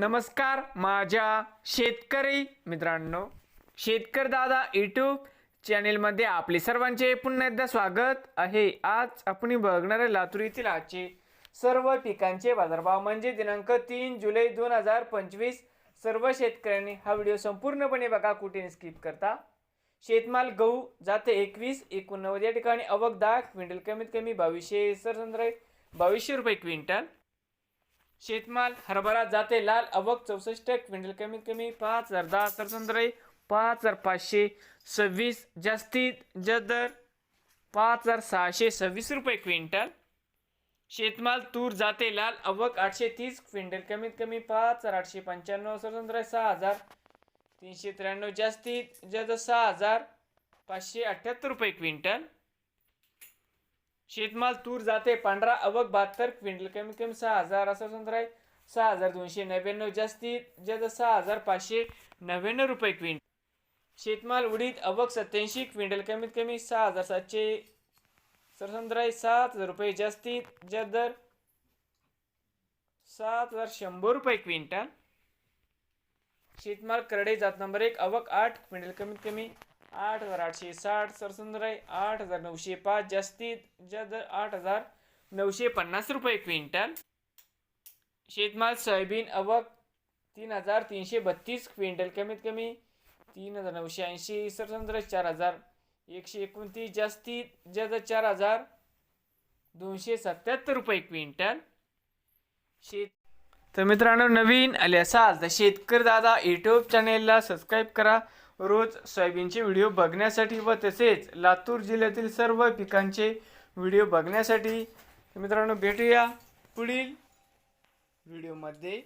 नमस्कार माझ्या शेतकरी मित्रांनो. शेतकर दादा यूट्यूब चॅनेलमध्ये आपले सर्वांचे पुन्हा एकदा स्वागत आहे. आज आपण बघणार आहे लातूर येथील आजचे सर्व पिकांचे बाजारभाव म्हणजे दिनांक तीन जुलै दोन हजार पंचवीस. सर्व शेतकऱ्यांनी हा व्हिडिओ संपूर्णपणे बघा कुठे स्किप करता. शेतमाल गहू जाते एकवीस एकोणनव्वद या ठिकाणी अवक दहा क्विंटल कमीत कमी बावीसशे सरसंद्रे बावीसशे रुपये क्विंटल. शेतमाल हरभरा जाते लाल अवक चौसष्ट क्विंटल कमीत कमी पाच हजार दहा सरसंद्रे पाच हजार पाचशे सव्वीस जास्तीत जास्त दर पाच हजार सहाशे सव्वीस रुपये क्विंटल. शेतमाल तूर जाते लाल अवक आठशे तीस क्विंटल कमीत कमी पाच हजार आठशे पंच्याण्णव सरसंद्रे सहा हजार तीनशे त्र्याण्णव जास्तीत जास्त सहा हजार पाचशे अठ्ठ्याहत्तर रुपये क्विंटल. शेतमाल तूर जाते पांढरा अवक बहात्तर क्विंटल कमीत कमी सहा हजार असा संत्र आहे. सहा हजार दोनशे नव्याण्णव जास्तीत जास्त सहा हजार पाचशे नव्याण्णव रुपये क्विंटल. शेतमाल उडीद अवक सत्याऐंशी क्विंटल कमीत कमी सहा हजार सातशे सरसंत्र सात हजार रुपये जास्तीत जास्त दर. सात हजार शंभर रुपये क्विंटल. शेतमाल करडे जात नंबर एक अवक आठ क्विंटल कमीत कमी आठ हजार आठशे साठ सरसुंदर आहे आठ हजार नऊशे पाच जास्तीत जास्त आठ हजार नऊशे पन्नास रुपये क्विंटल. शेतमाल सोयाबीन अवक तीन हजार तीनशे बत्तीस क्विंटल. कमीत कमी तीन हजार नऊशे ऐंशी सरसुंदर चार हजार एकशे एकोणतीस जास्तीत जास्त चार हजार दोनशे सत्याहत्तर रुपये क्विंटल. शेत तर मित्रांनो नवीन आले असाल तर शेतकरी दादा यूट्यूब चॅनेलला सबस्क्राईब करा. रोज सोयाबीनचे व्हिडिओ बघण्यासाठी व तसेच लातूर जिल्ह्यातील सर्व पिकांचे व्हिडिओ बघण्यासाठी मित्रांनो भेटूया पुढील व्हिडिओमध्ये.